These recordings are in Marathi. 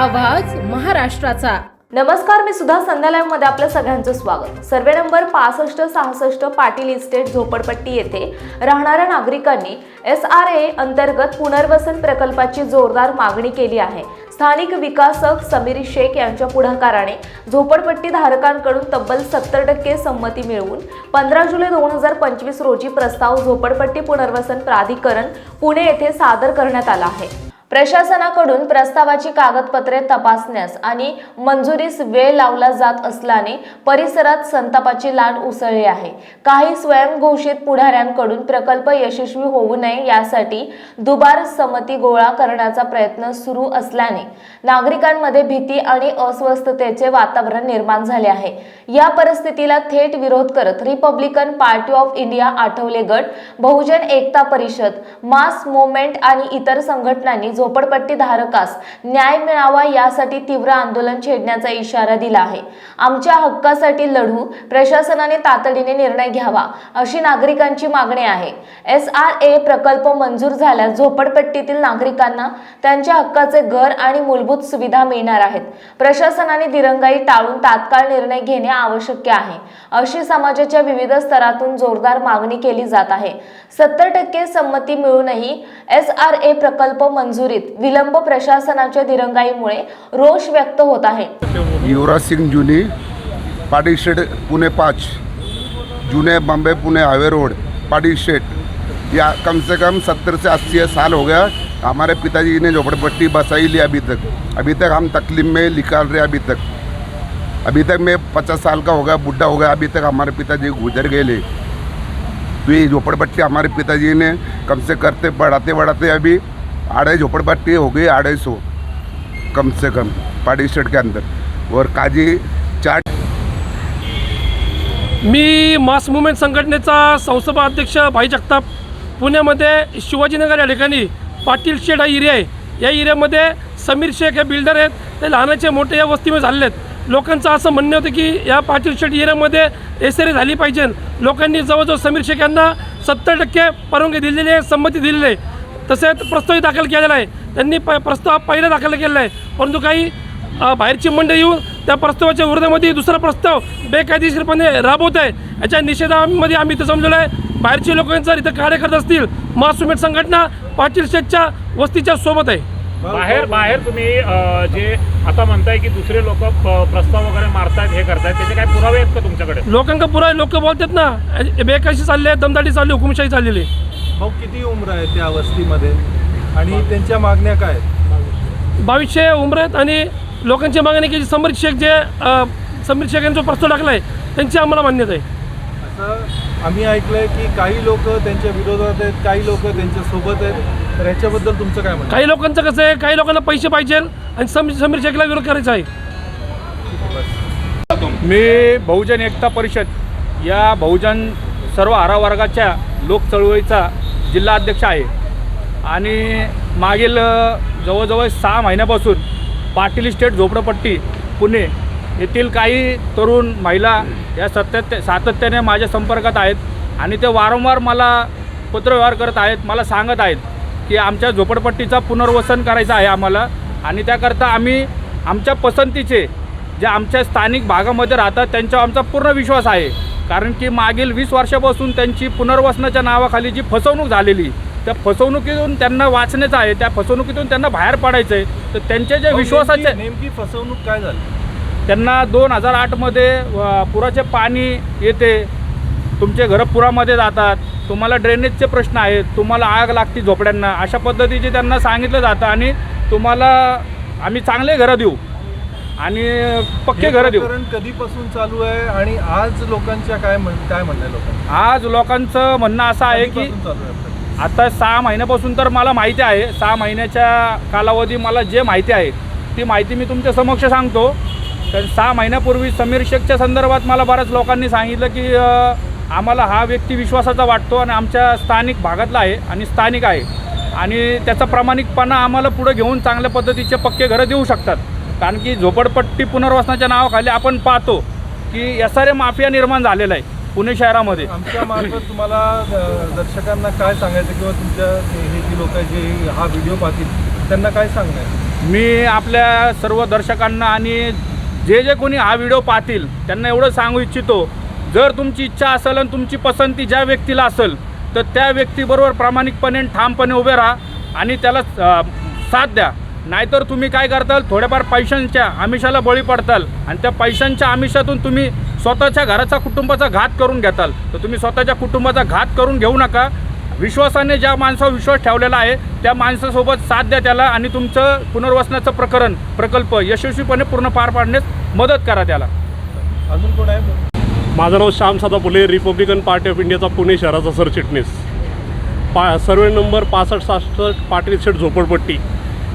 आवाज महाराष्ट्राचा. नमस्कार मी सुधा संध्यालयामध्ये आपलं सगळ्यांचं स्वागत. सर्वे नंबर पासष्ट सहासष्ट पाटील इस्टेट झोपडपट्टी येथे राहणाऱ्या नागरिकांनी एस आर ए अंतर्गत पुनर्वसन प्रकल्पाची जोरदार मागणी केली आहे. स्थानिक विकासक समीर शेख यांच्या पुढाकाराने झोपडपट्टी धारकांकडून तब्बल सत्तर टक्के संमती मिळवून पंधरा जुलै दोन हजार पंचवीस रोजी प्रस्ताव झोपडपट्टी पुनर्वसन प्राधिकरण पुणे येथे सादर करण्यात आला आहे. प्रशासनाकडून प्रस्तावाची कागदपत्रे तपासण्यास आणि मंजुरीस वेळ लावला जात असल्याने परिसरात संतापाची लाट उसळली आहे. काही स्वयंघोषित पुढाऱ्यांकडून प्रकल्प यशस्वी होऊ नये यासाठी दुबार समती गोळा करण्याचा प्रयत्न सुरू असल्याने नागरिकांमध्ये भीती आणि अस्वस्थतेचे वातावरण निर्माण झाले आहे. या परिस्थितीला थेट विरोध करत republican party of India Athawale गट बहुजन एकता परिषद मास मोमेंट आणि इतर संघटनांनी झोपडपट्टी धारकास न्याय मिळावा यासाठी तीव्र आंदोलन छेडण्याचा इशारा दिला आहे. आमच्या हक्कासाठी लढू प्रशासनाने तातडीने निर्णय घ्यावा अशी नागरिकांची मागणी आहे. एस आर ए प्रकल्प मंजूर झाल्यास झोपडपट्टीतील नागरिकांना त्यांच्या हक्काचे घर आणि मूलभूत सुविधा मिळणार आहेत. प्रशासनाने दिरंगाई टाळून तात्काळ निर्णय घेणे आवश्यक आहे अशी समाजाच्या विविध स्तरातून जोरदार मागणी केली जात आहे. सत्तर टक्के संमती मिळूनही एस आर ए प्रकल्प मंजूर मंजुरीत विलंब प्रशासनाच्या दिरंगाईमुळे रोष व्यक्त होत आहे. युवराज सिंह जुनी पाटी पुणे पाच जुने बॉम्बे पुणे हाईवे रोड पाटी शेड या कम से कम सत्तर से अस्सी साल हो गया हमारे पिताजी ने झोपड़पट्टी बसाई ली अभी तक. अभी तक हम तकलीफ में निकाल रहे अभी तक. अभी तक मैं पचास साल का हो गया बुढ़ा हो गया अभी तक हमारे पिताजी गुजर गए ले. तो ये झोपड़पट्टी हमारे पिताजी ने कम से करते बढ़ाते बढ़ाते अभी अढाई झोपड़पट्टी हो गई अढ़ाई सौ कम से कम पार्टी स्टेट के अंदर। और काजी चाट मी मास मुवमेंट संघटनेचा संसभा अध्यक्ष भाई जगताप पुण्यामध्ये शिवाजीनगर या ठिकाणी पाटील शेड हा एरिया आहे. या एरियामध्ये समीर शेख हे बिल्डर आहेत. ते लहानाचे मोठे या वस्तीमध्ये झालेले आहेत. लोकांचं असं म्हणणं होतं की या पाटील शेड एरियामध्ये एस झाली पाहिजे. लोकांनी जवळजवळ समीर शेख यांना सत्तर टक्के परवानगी दिलेली आहे संमती दिलेली आहे. तसेच प्रस्तावही दाखल केलेला आहे. त्यांनी प प्रस्ताव पहिला दाखल केलेला आहे. परंतु काही बाहेरची मंडळी येऊन त्या प्रस्तावाच्या विरोधामध्ये दुसरा प्रस्ताव बेकायदेशीरपणे राबवत आहे. याच्या निषेधामध्ये आम्ही इथं जमलेलो आहे. बाहेरचे लोक जर इथं कार्य करत असतील मासुमेट संघटना पाटील शेठच्या वस्तीच्या सोबत आहे. बाहेर बाहेर तुम्ही जे आता म्हणताय की दुसरे लोक प्रस्ताव वगैरे मारतायत हे करतायत त्याचे काय पुरावे आहेत का तुमच्याकडे? लोकांका पुरा लोक बोलतात ना बेकायशी चालले दमदाटी चालली हुकुमशाही चाललेली. आहे. भाऊ किती उम्र आहे त्या वस्तीमध्ये? आणि त्यांच्या मागण्या काय आहेत? बावीसशे उमर आहेत आणि लोकांची मागणी की समीर शेख जे समीर शेख यांचा प्रस्ताव टाकला आहे त्यांची आम्हाला मान्यता आहे. असं आम्ही ऐकलंय की काही लोक त्यांच्या विरोधात आहेत काही लोक त्यांच्यासोबत आहेत. तर ह्याच्याबद्दल तुमचं काय म्हणणं काही लोकांचं कसं आहे काही लोकांना पैसे पाहिजे आणि समीर समीर शेखला विरोध करायचा आहे. मी बहुजन एकता परिषद या बहुजन सर्व आरावर्गाच्या लोकचळवळीचा जिल्हा अध्यक्ष आहे. आणि मागील जवळजवळ सहा महिन्यापासून पाटील स्टेट झोपडपट्टी पुणे येथील काही तरुण महिला या सत्यात सातत्याने माझ्या संपर्कात आहेत आणि ते वारंवार मला पत्रव्यवहार करत आहेत मला सांगत आहेत की आमच्या झोपडपट्टीचा पुनर्वसन करायचं आहे आम्हाला आणि त्याकरता आम्ही आमच्या पसंतीचे जे आमच्या स्थानिक भागामध्ये राहतात त्यांच्यावर आमचा पूर्ण विश्वास आहे. कारण की मागील वीस वर्षापासून त्यांची पुनर्वसनाच्या नावाखाली जी फसवणूक झालेली त्या फसवणुकीतून त्यांना वाचण्याचं आहे त्या फसवणुकीतून त्यांना बाहेर पडायचं आहे तर त्यांचे जे भाऊ, विश्वासाचे नेमकी फसवणूक काय झाली? त्यांना दोन हजार आठमध्ये पुराचे पाणी येते तुमचे घरं पुरामध्ये जातात तुम्हाला ड्रेनेजचे प्रश्न आहेत तुम्हाला आग लागते झोपड्यांना अशा पद्धतीचे त्यांना सांगितलं जातं आणि तुम्हाला आम्ही चांगले घरं देऊ. आणि पक्के घरं देऊ. प्रकरण कधीपासून चालू आहे आणि आज लोकांच्या काय म्हण काय म्हणणं आहे लोकांचं? आज लोकांचं म्हणणं असं आहे की कधीपासून चालू आहे प्रकरण? आता सहा महिन्यापासून तर मला माहिती आहे सहा महिन्याच्या कालावधी मला जे माहिती आहे ती माहिती मी तुमच्या समक्ष सांगतो. तर सहा महिन्यापूर्वी समीर शेखच्या संदर्भात मला बऱ्याच लोकांनी सांगितलं की अ, आम्हाला हा व्यक्ती विश्वासाचा वाटतो आणि आमच्या स्थानिक भागातला आहे आणि स्थानिक आहे. आणि त्याचा प्रामाणिकपणा आम्हाला पुढे घेऊन चांगल्या पद्धतीचे पक्के घरं देऊ शकतात. कारण की झोपडपट्टी पुनर्वसनाच्या नावाखाली आपण पाहतो की एस आर ए माफिया निर्माण झालेला आहे पुणे शहरामध्ये. आमच्या मार्फत तुम्हाला दर्शकांना काय सांगायचं किंवा तुमच्या हे जी लोक जे हा व्हिडिओ पाहतील त्यांना काय सांगणार मी आपल्या सर्व दर्शकांना आणि जे जे कोणी हा व्हिडिओ पाहतील त्यांना एवढं सांगू इच्छितो जर तुमची इच्छा असेल आणि तुमची पसंती ज्या व्यक्तीला असेल तर त्या व्यक्तीबरोबर प्रामाणिकपणे ठामपणे उभे राहा आणि त्याला साथ द्या. नाहीतर तुम्ही काय करताल थोड्याफार पैशांच्या आमिषाला बळी पडताल आणि त्या पैशांच्या आमिषातून तुम्ही स्वतःच्या घराचा कुटुंबाचा घात करून घेताल. तर तुम्ही स्वतःच्या कुटुंबाचा घात करून घेऊ नका. विश्वासाने ज्या माणसावर विश्वास ठेवलेला आहे त्या माणसासोबत साथ द्या त्याला आणि तुमचं पुनर्वसनाचं प्रकरण प्रकल्प यशस्वीपणे पूर्ण पार पाडण्यास मदत करा त्याला. अजून कोण आहे? माझं नाव श्याम सादा फुले रिपब्लिकन पार्टी ऑफ इंडियाचा पुणे शहराचा सरचिटणीस. पा सर्वे नंबर पासष्ट सहासष्ट पाटील शेठ झोपडपट्टी.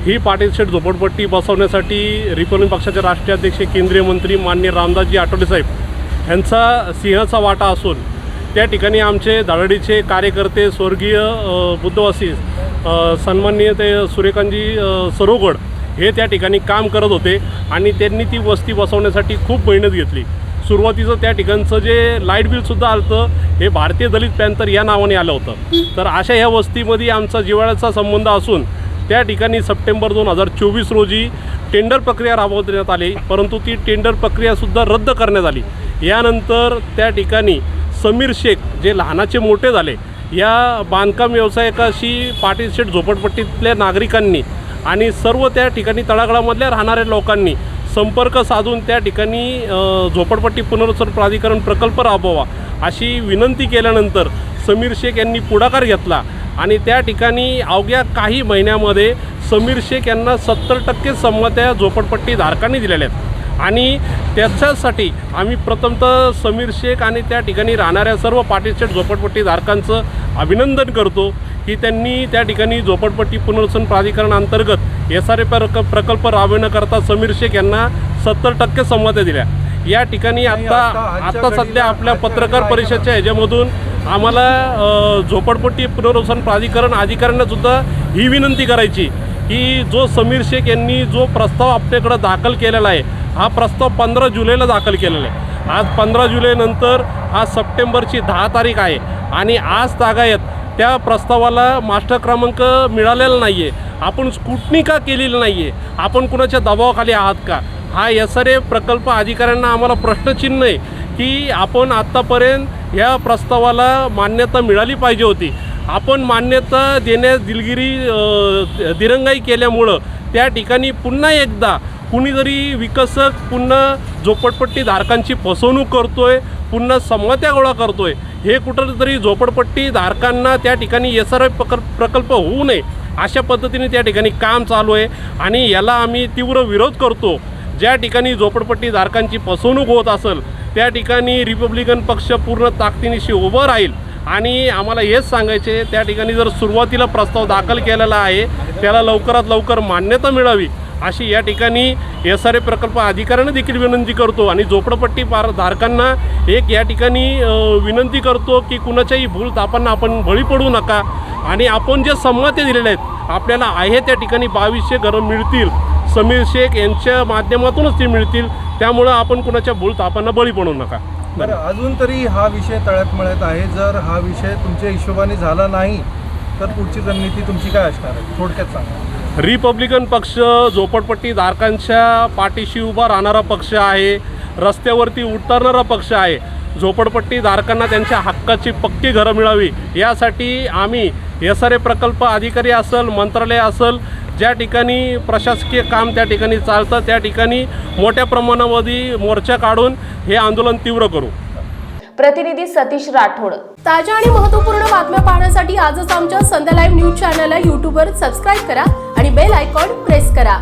ही पाटीलशेठ झोपडपट्टी बसवण्यासाठी रिपब्लिकन पक्षाचे राष्ट्रीय अध्यक्ष केंद्रीय मंत्री मान्य रामदासजी आठवले साहेब यांचा सिंहाचा वाटा असून त्या ठिकाणी आमचे धाडडीचे कार्यकर्ते स्वर्गीय बुद्धवासी सन्माननीय ते सूर्यकांतजी सरोगड हे त्या ठिकाणी काम करत होते आणि त्यांनी ती वस्ती बसवण्यासाठी खूप मेहनत घेतली. सुरुवातीचं त्या ठिकाणचं जे लाइट बिलसुद्धा आलं होतं हे भारतीय दलित पॅन्थर या नावाने आलं होतं. तर अशा ह्या वस्तीमध्ये आमचा जिव्हाळ्याचा संबंध असून त्या ठिकाणी सप्टेंबर दोन हजार चोवीस रोजी टेंडर प्रक्रिया राबवण्यात आली परंतु ती टेंडर प्रक्रियासुद्धा रद्द करण्यात आली. यानंतर त्या ठिकाणी समीर शेख जे लहानाचे मोठे झाले या बांधकाम व्यावसायिकाशी पाटील झोपडपट्टीतल्या नागरिकांनी आणि सर्व त्या ठिकाणी तळागाळामधल्या राहणाऱ्या लोकांनी संपर्क साधून त्या ठिकाणी झोपडपट्टी पुनर्वसन प्राधिकरण प्रकल्प राबवा अशी विनंती केल्यानंतर समीर शेख यांनी पुढाकार घेतला आणि त्या ठिकाणी अवघ्या काही महिन्यामध्ये समीर शेख यांना सत्तर टक्के संमत्या झोपडपट्टी धारकांनी दिलेल्या आहेत. आणि त्याच्यासाठी आम्ही प्रथमतः समीर शेख आणि त्या ठिकाणी राहणाऱ्या सर्व पाटील शेठ झोपडपट्टी धारकांचं अभिनंदन करतो की त्यांनी त्या ठिकाणी झोपडपट्टी पुनर्वसन प्राधिकरण अंतर्गत एस आर ए प्रक प्रकल्प राबविण्याकरता समीर शेख यांना सत्तर टक्के संमत्या दिल्या. या ठिकाणी आत्ता आत्ता सध्या आपल्या पत्रकार परिषदेच्या ह्याच्यामधून आम्हाला झोपडपट्टी पुनर्वसन प्राधिकरण अधिकाऱ्यांनासुद्धा ही विनंती करायची की जो समीर शेख यांनी जो प्रस्ताव आपल्याकडं दाखल केलेला आहे हा प्रस्ताव पंधरा जुलैला दाखल केलेला आहे. आज पंधरा जुलैनंतर आज सप्टेंबरची दहा तारीख आहे आणि आज तागायत त्या प्रस्तावाला मास्टर क्रमांक मिळालेला नाही आहे आपण स्कुटणी का केलेलं नाही आहे आपण कुणाच्या दबावाखाली आहात का? हा एस आर ए प्रकल्प अधिकाऱ्यांना आम्हाला प्रश्नचिन्ह आहे की आपण आत्तापर्यंत या प्रस्तावाला मान्यता मिळाली पाहिजे होती. आपण मान्यता देण्यास दिलगिरी दिरंगाई केल्यामुळं त्या ठिकाणी पुन्हा एकदा कुणीतरी विकसक पुन्हा झोपडपट्टी धारकांची फसवणूक करतोय पुन्हा संमत्या गोळा करतोय हे कुठंतरी झोपडपट्टी धारकांना त्या ठिकाणी एस आर प्रकल्प होऊ नये अशा पद्धतीने त्या ठिकाणी काम चालू आहे आणि याला आम्ही तीव्र विरोध करतो. ज्या ठिकाणी झोपडपट्टी धारकांची फसवणूक होत असेल त्या ठिकाणी रिपब्लिकन पक्ष पूर्ण ताकदीनिशी उभं राहील. आणि आम्हाला हेच सांगायचे त्या ठिकाणी जर सुरुवातीला प्रस्ताव दाखल केलेला आहे त्याला लवकरात लवकर मान्यता मिळावी अशी या ठिकाणी एस आर ए प्रकल्प अधिकाऱ्यांना देखील विनंती करतो. आणि झोपडपट्टी पार धारकांना एक या ठिकाणी विनंती करतो की कुणाच्याही भूल तापांना आपण बळी पडू नका. आणि आपण जे संमत्या दिलेल्या आहेत आपल्याला आहे त्या ठिकाणी बावीसशे घरं मिळतील. समीर शेख यांच्या माध्यमातूनच ते मिळतील. त्यामुळं आपण कुणाच्या तापांना बळी पडू नका. बरं अजून तरी हा विषय तळ्यात मळ्यात आहे. जर हा विषय तुमच्या हिशोबाने झाला नाही तर पुढची रणनीती तुमची काय असणार आहे? थोडक्यात सांगा. रिपब्लिकन पक्ष झोपडपट्टी धारकांच्या पाठीशी उभा राहणारा पक्ष आहे. रस्त्यावरती उतरणारा पक्ष आहे. झोपडपट्टी धारकांना त्यांच्या हक्काची पक्की घरं मिळावी. यासाठी आम्ही एस आर ए प्रकल्प अधिकारी असेल मंत्रालय असेल ज्या ठिकाणी प्रशासकीय काम त्या ठिकाणी चालतं त्या ठिकाणी मोठ्या प्रमाणामध्ये मोर्चा काढून हे आंदोलन तीव्र करू. प्रतिनिधी सतीश राठोड. ताज्या आणि महत्त्वपूर्ण बातम्या पाहण्यासाठी आजच आमच्या संध्या लाईव्ह न्यूज चॅनलला यूट्यूबवर सबस्क्राईब करा आणि बेल आयकॉन प्रेस करा.